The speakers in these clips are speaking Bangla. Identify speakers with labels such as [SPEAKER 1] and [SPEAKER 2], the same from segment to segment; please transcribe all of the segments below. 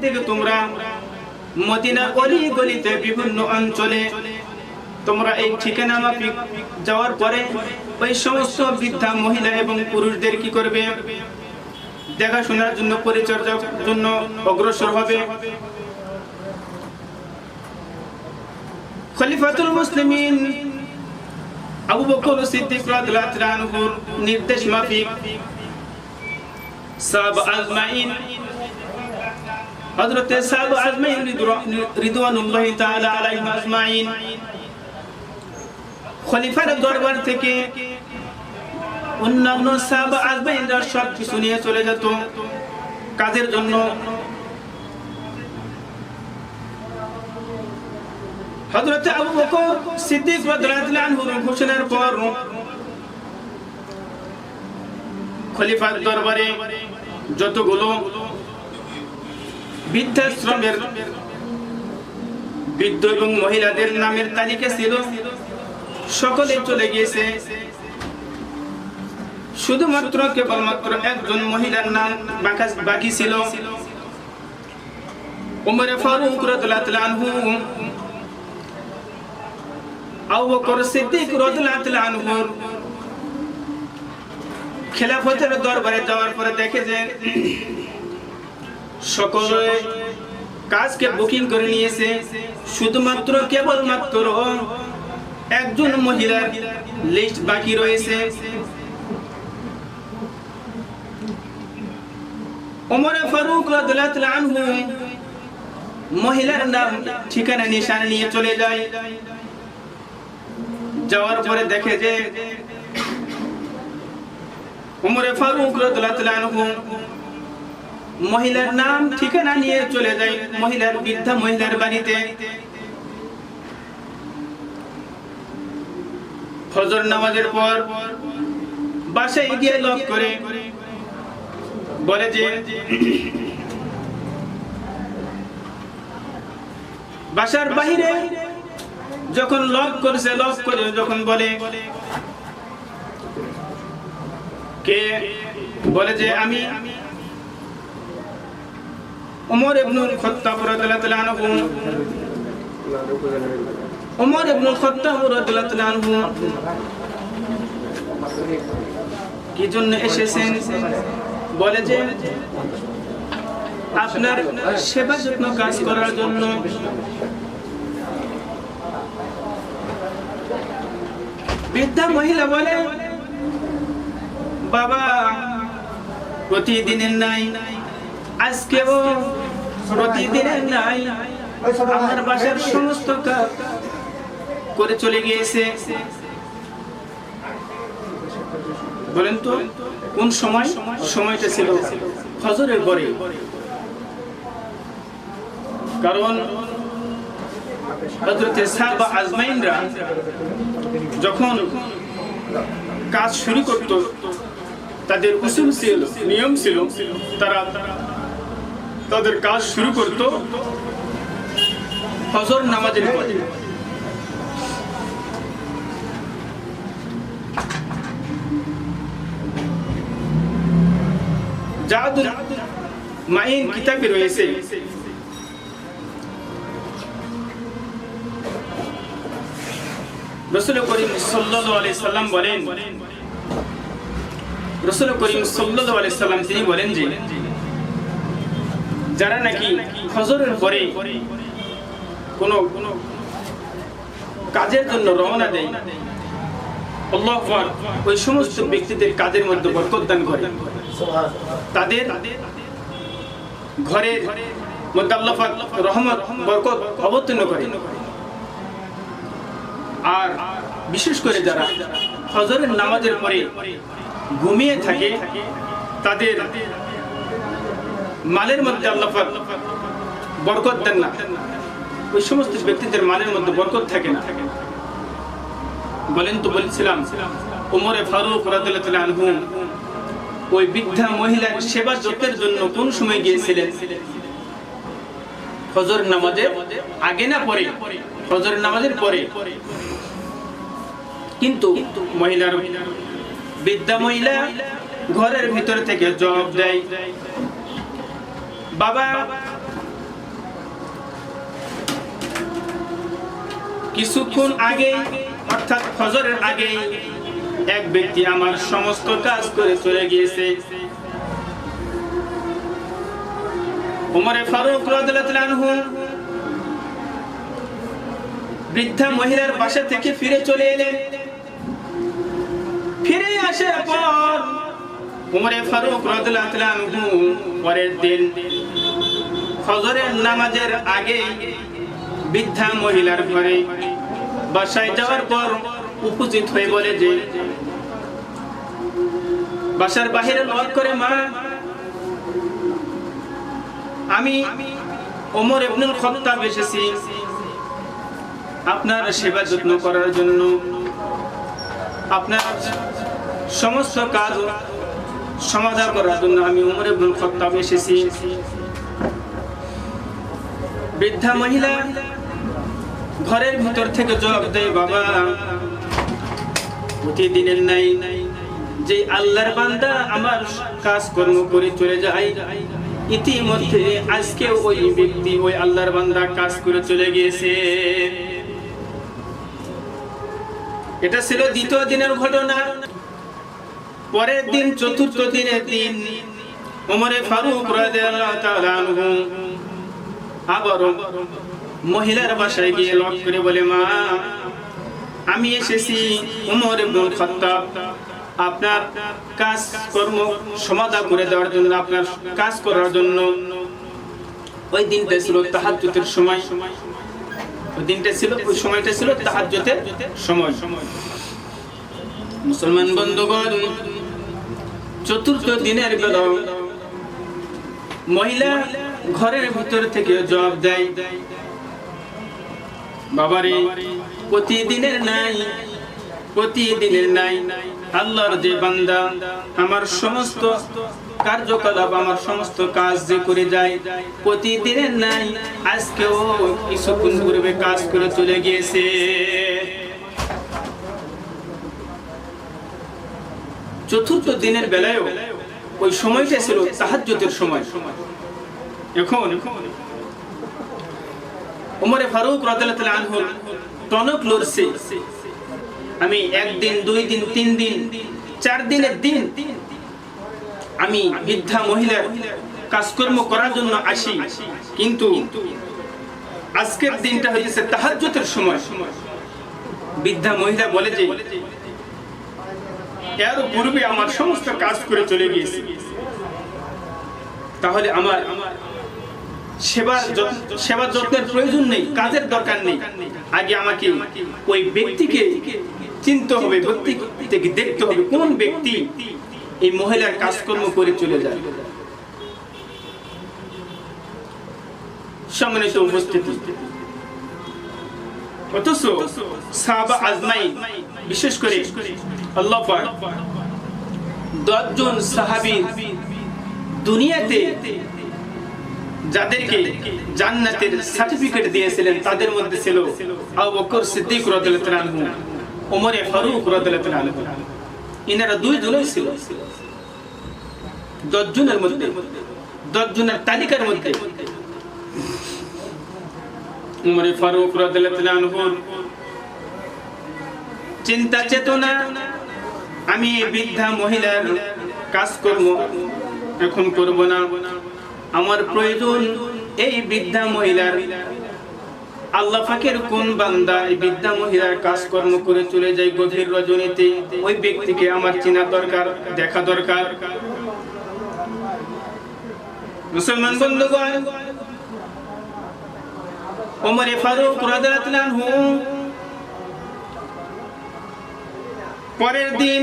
[SPEAKER 1] থেকে তোমরা মদিনার অলি গলিতে বিভিন্ন অঞ্চলে তোমরা এই ঠিকানা মাফিক যাওয়ার পরে ওই সমস্ত বৃদ্ধা মহিলা এবং পুরুষদের কি করবে? দেখাশোনার জন্য, পরিচর্যার জন্য অগ্রসর হবে। খলিফাতুল মুসলিমিন আবু বকর সিদ্দিক রাদিয়াল্লাহু আনহুর নির্দেশ মাফিক সাহাব আজমাইন হযরত সাহাব আজমাইন রিদওয়ানুল্লাহি তাআলা আলাইহিম আজমাইন। খলিফার দরবার থেকে অন্যান্য সাহাব আজমাইনরা সব কিছু নিয়ে চলে যেত। কাজের জন্য। হযরত আবু বকর সিদ্দিক রাদিয়াল্লাহু আনহুর ঘোষণার পর খলিফার দরবারে যতগুলো বৃদ্ধাশ্রমের বৃদ্ধ এবং মহিলাদের নামের তালিকা ছিল। সকলে চলে গিয়েছে। শুধুমাত্র কেবলমাত্র একজন মহিলার নাম বাকা- ছিল। উমরে ফারুক রাদিয়াল্লাহু আবু বকর সিদ্দিক রাদিয়াল্লাহু খেলাফতের দরবারে যাওয়ার পরে দেখে যে সকলে কাজকে বুকিং করে নিয়েছে। শুধুমাত্র কেবলমাত্র একজন মহিলার লিস্ট বাকি রয়েছে। ওমরে ফারুক আনহু মহিলার নাম, ঠিকানা, নিশান নিয়ে চলে যায়। যাওয়ার পরে দেখে যে উমরে ফারুক আনহু মহিলার নাম, ঠিকানা নিয়ে চলে যায় মহিলার বৃদ্ধা মহিলার বাড়িতে। ফজর নামাজের পর বাসায় গিয়ে লক করে। বলে যে, বাসার বাহিরে যখন লক করেছে, লক করে যখন বলে, কে? বলে যে, আমি ওমর ইবনুল খাত্তাব রাদিয়াল্লাহু আনহু। ওমর ইবনুল খাত্তাব রাদিয়াল্লাহু আনহু। কি জন্য এসেছেন? বলে যে, আপনার সেবা যত্ন কাজ করার জন্য। বৃদ্ধা মহিলা বলে, বাবা, প্রতিদিনের নাই, আজকেও প্রতিদিনের নাই বাসার সমস্ত কাজ করে চলে গিয়েছে। বলেন তো, কোন সময়? সময়টা ছিল ফজরের পরে। কারণ আজমাইনরা যখন কাজ শুরু করত, তাদের উসুল ছিল, নিয়ম ছিল, তারা তাদের কাজ শুরু করত ফজর নামাজের পরে। মাইন কিতাবে রয়েছে। রসুল করিম সাল্লাম বলেন, রসুল করিম সাল্লাম তিনি বলেন যে যারা নাকি ফজরের পরে কোন কোন কাজের জন্য রওনা দেয়, আল্লাহ ওই সমস্ত ব্যক্তিদের কাজের মধ্যে বরকত দান করে। তাদের ঘরের মধ্যে আল্লাহ রহমত, বরকত অবতীর্ণ করে। আর বিশেষ করে যারা ফজরের নামাজের পরে ঘুমিয়ে থাকে, তাদের মালের মধ্যে আল্লাহ বরকত দেন না। ওই সমস্ত ব্যক্তিদের মালের মধ্যে বরকত থাকে না। বলেন তো বলছিলাম ওমরে ফারুক আনহু, ওই বৃদ্ধা মহিলার সেবা যত্নের জন্য কোন সময় গিয়েছিলেন? ফজর নামাজের আগে না পরে? ফজর নামাজের পরে। কিন্তু মহিলার বৃদ্ধা মহিলা ঘরের ভিতর থেকে জবাব দেয় বাবা। কিছুক্ষণ আগে, অর্থাৎ ফজরের আগে, এক ব্যক্তি আমার সমস্ত কাজ করে চলে গিয়েছে। বৃদ্ধা মহিলার বাসা থেকে ফিরে চলে এলেন। ফিরে আসার পর উমরে ফারুক পরের দিন ফজরের নামাজের আগে বৃদ্ধা মহিলার ঘরে বাসায় যাওয়ার পর উপস্থিত হয়ে বলে যে, বাসার বাহিরে লক করে মা, আমি ওমর ইবনুল খত্তাব এসেছি। আপনার সেবা যত্ন করার জন্য। আপনার সমস্ত কাজ সমাধান করার জন্য আমি উমর ইবনুল খত্তাব এসেছি। বৃদ্ধা মহিলা ঘরের ভিতর থেকে জবাব দেয়, বাবা, প্রতিদিনের নাই যে আল্লাহর বান্দা আমার কাজকর্ম করে চলে যায়, ইতিমধ্যে আজকে ওই ব্যক্তি ওই আল্লাহর বান্দা কাজ করে চলে গিয়েছে। এটা ছিল দ্বিতীয় দিনের ঘটনা। পরের দিন, চতুর্থ দিনের দিন, ওমরে ফারুক তাআলা মহিলার বাসায় গিয়ে লক করে বলে, মা, আমি এসেছি উমর ইবনুল খাত্তাব। আপনার কাজ কর্ম সমাধা করে দেওয়ার জন্য, আপনার কাজ করার জন্য। ওই দিনটা ছিল তাহাজ্জুদের সময়। ওই দিনটা ছিল, ওই সময়টা ছিল তাহাজ্জুদের সময়। মুসলমান বন্ধুগণ চতুর্থ দিনের বেলা মহিলা ঘরের ভিতর থেকে জবাব দেয়, বাবারে, প্রতিদিনের নাই প্রতিদিনের নাই আল্লাহর যে বান্দা আমার সমস্ত কার্যকলাপ, আমার সমস্ত কাজ যে করে যায়, প্রতিদিনের নাই আজকেও কিছুক্ষণ পূর্বে কাজ করে চলে গিয়েছে। চতুর্থ দিনের বেলায়ও ওই সময়টা ছিল তাহাজ্জুদের সময়। এখন উমরে ফারুক রাদিয়াল্লাহু আনহু টনক লড়ছে। আমি একদিন দুই দিন তিন দিন চার দিনের দিন আমি বৃদ্ধা মহিলার কাজকর্ম করার জন্য আসি। কিন্তু আজকের দিনটা হয়েছে তাহাজ্জুদের সময়। বৃদ্ধা মহিলা বলে যে এর পূর্বে আমার সমস্ত কাজ করে চলে গিয়েছে। তাহলে আমার যত্ন- সেবা যত্নের প্রয়োজন নেই, কাজের দরকার নেই। আগে আমাকে ওই ব্যক্তিকে চিনতে হবে, ব্যক্তিকে দেখতে হবে কোন ব্যক্তি এই মহিলার কাজকর্ম করে চলে যায়। সম্মানিত উপস্থিতি। অথচ সাহাবা আজমাই বিশেষ করে আল্লাহ পাক দশজন সাহাবী দুনিয়াতে যাদেরকে জান্নাতের সার্টিফিকেট দিয়েছিলেন, তাদের মধ্যে ছিল আবু বকর সিদ্দিক রাদিয়াল্লাহু আনহু ওমর ফারুক রাদিয়াল্লাহু আনহু। ইনারা দুই জনই ছিল। দশ জনের মধ্যে দশ জনের তালিকার মধ্যে উমর ফারুক রাদিয়াল্লাহু আনহুর চিন্তা চেতনা আমি বৃদ্ধা মহিলার কাজকর্ম এখন করব না। আমার প্রয়োজন এই বৃদ্ধা মহিলার। আল্লাহ ফাকের কোন বান্দা এই বৃদ্ধা মহিলার কাজকর্ম করে চলে যায় গভীর রজনীতে, ওই ব্যক্তিকে আমার চেনা দরকার, দেখা দরকার। মুসলমান বন্ধুগণ, ওমরে ফারুক রাদিয়াল্লাহু আনহু পরের দিন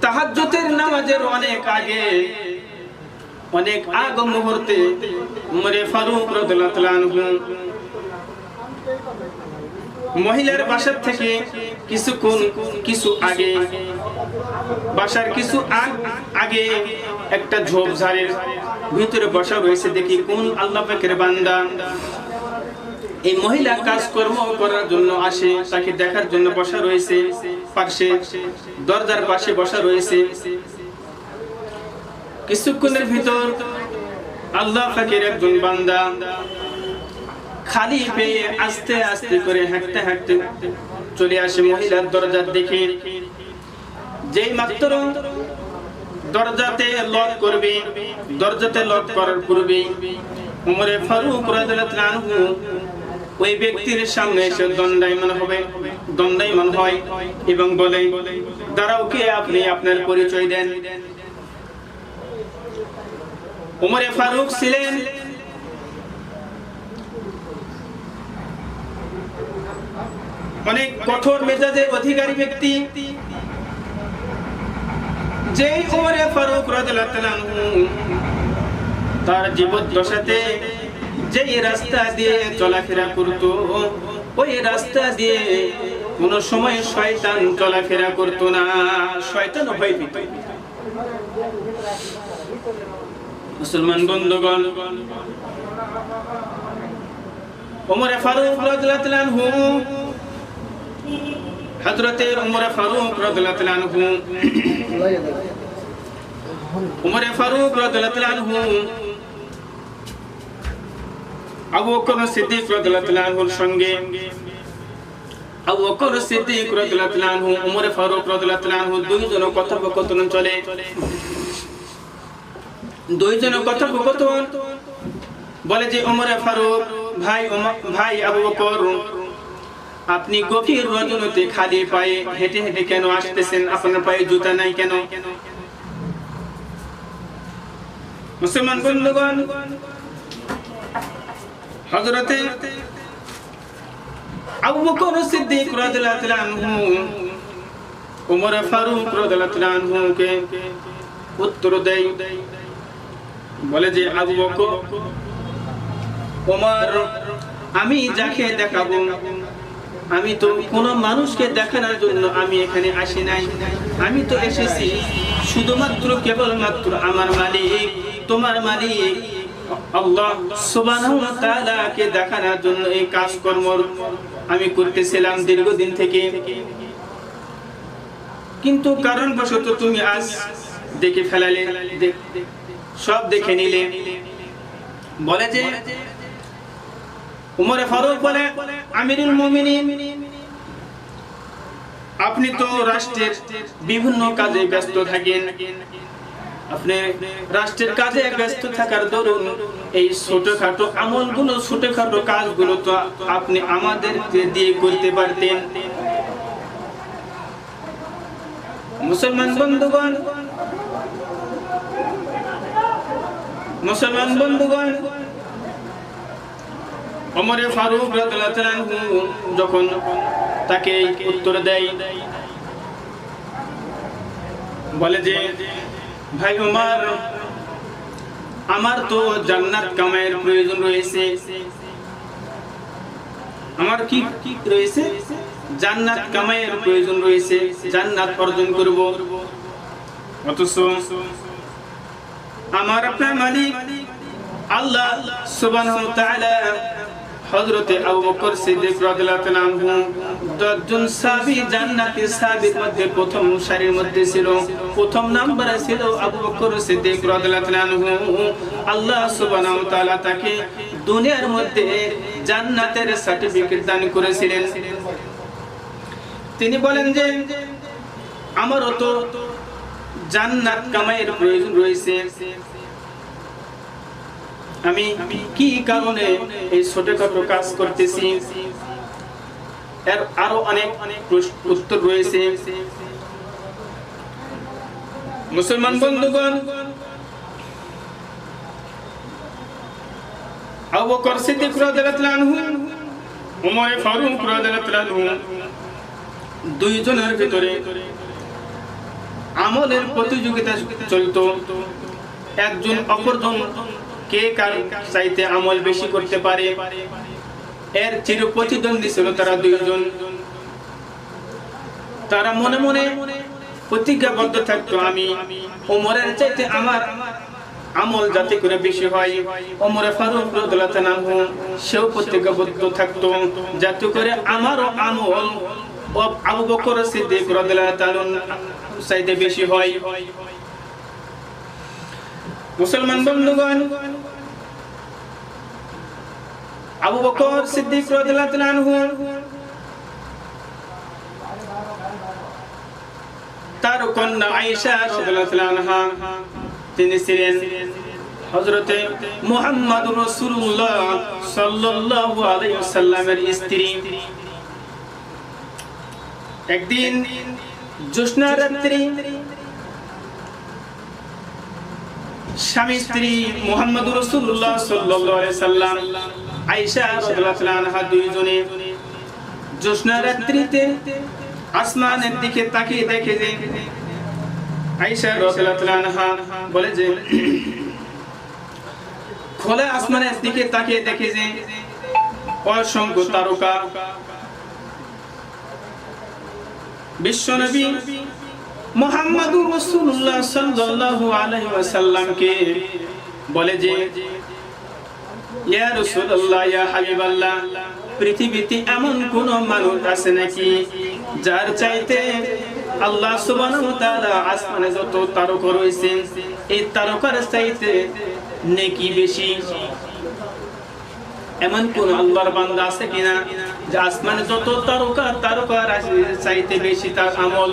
[SPEAKER 1] তাহাজ্জুদের নামাজের অনেক আগে, অনেক আগ মুহূর্তে উমরে ফারুক রাদিয়াল্লাহু মহিলার বাসার থেকে কিছুক্ষণ, কিছু আগে, বাসার কিছু আগ- আগে একটা ঝোপঝাড়ের ভিতরে বসা রয়েছে দেখি কোন আল্লাহ পাকের বান্দা এই মহিলা কাজকর্ম করার জন্য আসে, তাকে দেখার জন্য বসা রয়েছে, পাশে দরজার পাশে বসা রয়েছে। কিছুক্ষণের ভিতর আল্লাহ ফাকের একজন বান্দা খালি পেয়ে আস্তে আস্তে করে হাঁটতে হাঁটতে চলে আসে মহিলার দরজার দিকে। যেই মাত্র দরজাতে লক করবে, দরজাতে লক করার পূর্বে উমরে ফারুক রাদিয়াল্লাহু আনহু ওই ব্যক্তির সামনে এসে দণ্ডায়মান হবে, দণ্ডায়মান হয় এবং বলে, দাঁড়াও কে আপনি? আপনার পরিচয় দেন। উমরে ফারুক ছিলেন অনেক কঠোর মেজাজের অধিকারী ব্যক্তি। যে উমরে ফারুক রাদিয়াল্লাহু তার জীবদ্দশাতে যেই রাস্তা দিয়ে চলাফেরা করত, ওই রাস্তা দিয়ে কোন সময় শয়তান চলাফেরা করত না। শয়তান ভয় পেত। মুসলমান বন্ধুগণ, ওমরে ফারুক রাদিয়াল্লাহু হযরতে ওমরে ফারুক রাদিয়াল্লাহু উমরে ফারুক রাদিয়াল্লাহু আবু বকর সিদ্দিক রাদিয়াল্লাহু আনহুর সঙ্গে, আবু বকর সিদ্দিক রাদিয়াল্লাহু আনহু, উমরে ফারুক রাদিয়াল্লাহু আনহু দুইজন কথোপকথন চলে। দুইজন কথোপকথন বলে যে, উমরে ফারুক, ভাই ওমর- ভাই আবু বকর, আপনি গভীর রজনীতে খালি পায়ে হেঁটে হেঁটে কেন আসতেছেন? আপনার পায়ে জুতা নাই কেন? মুসলমান বন্ধুগণ হযরতে আবু বকর সিদ্দিক রাদিয়াল্লাহু আনহু ওমর ফারুক রাদিয়াল্লাহু উত্তর বলে যে, আবু বকর আমি যাকে দেখাবো, আমি তো কোনো মানুষকে দেখানোর জন্য আমি এখানে আসি নাই। আমি তো এসেছি শুধুমাত্র কেবলমাত্র আমার মালিক, তোমার মালিক আল্লাহ সুবহানাহু ওয়া তাআলাকে দেখানোর জন্য এই কাজকর্ম আমি করতেছিলাম দীর্ঘদিন থেকে। কিন্তু কারণবশত তুমি আজ দেখে ফেলালে সব দেখে নিলে। বলে যে, উমরে ফারুক বলে, আমিরুল মুমিনিন, আপনি তো রাষ্ট্রের বিভিন্ন কাজে ব্যস্ত থাকেন। আপনি রাষ্ট্রের কাজে ব্যস্ত থাকার দরুন এই ছোটখাটো আমলগুলো, ছোটখাটো কাজগুলো তো আপনি আমাদেরকে দিয়ে করতে পারতেন। মুসলমান বন্ধুগণ মুসলমান বন্ধুগণ, ওমরে ফারুক যখন তাকে উত্তর দেয়, বলে যে ভাই ওমর আমার তো জান্নাত কামাইয়ের প্রয়োজন রয়েছে। আমার কি কি রয়েছে? জান্নাত কামাইয়ের প্রয়োজন রয়েছে, জান্নাত অর্জন করব। অথচ আমার আপনার মালিক আল্লাহ সুবহানাহু ওয়া তাআলা হযরতে আবু বকর সিদ্দিক রাদিয়াল্লাহু আনহু সাহাবী সাহাবীর মধ্যে প্রথম সারির মধ্যে ছিল। প্রথম নম্বরে ছিল আবু বকর সিদ্দিক রাদিয়াল্লাহু আনহু। আল্লাহ সুবহানাহু ওয়া তাআলা তাকে দুনিয়ার মধ্যে জান্নাতের সার্টিফিকেট দান করেছিলেন। তিনি বলেন যে, আমারও তো জান্নাত কামাইয়ের প্রয়োজন রয়েছে। আমি কি কারণে এই ছোটখাটো কাজ করতেছি? এর আরও অনেক প্রশ্ন- উত্তর রয়েছে। মুসলমান বন্ধুগণ দুইজনের ভিতরে আমলের প্রতিযোগিতা চলতো। একজন অপরজন কে কার চাইতে আমল বেশি করতে পারে? এর চির প্রতিদ্বন্দ্বী ছিল তারা দুইজন। তারা মনে মনে প্রতিজ্ঞাবদ্ধ থাকতো, আমি ওমরের চাইতে আমার আমল যাতে করে বেশি হয়। ওমরে ফারুক আনহু, সেও প্রতিজ্ঞাবদ্ধ থাকতো, যাতে করে আমারও আমল আবু বকর সিদ্দিক রাদিয়াল্লাহু তাআলা চাইতে বেশি হয়। মুসলমান বন্ধুগণ, আবু বকর সিদ্দিক তার কন্যা আয়েশা রাদিয়াল্লাহু আনহা, তিনি ছিলেন হযরতে মুহাম্মদুর রাসূলুল্লাহ সাল্লাল্লাহু আলাইহি ওয়াসাল্লামের স্ত্রী। একদিন জ্যোৎস্না রাত্রি স্বামী স্ত্রী মোহাম্মদ রসুল্লাহ সাল্লাম আইসা আনহা দুইজনে জ্যোৎস্না আসমানের দিকে তাকিয়ে দেখে যে আইসা আনহা বলে যে, খোলা আসমানের দিকে তাকিয়ে দেখে যে অসংখ্য তারকা। বিশ্বনবী মোহাম্মদুর রাসূলুল্লাহ সাল্লাল্লাহু আলাইহি ওয়াসাল্লামকে বলে যে, ইয়া রাসূলুল্লাহ, ইয়া হাবিবাল্লাহ, পৃথিবীতে এমন কোন মানুষ আছে নাকি যার চাইতে আল্লাহ সুবহানাহু তাআলা আসমানে যত তারকা রয়েছে, এই তারকার চাইতে নেকি বেশি? এমন কোন আল্লাহর বান্দা আছে কিনা যে আসমানে যত তারকা তারকা চাইতে বেশি তার আমল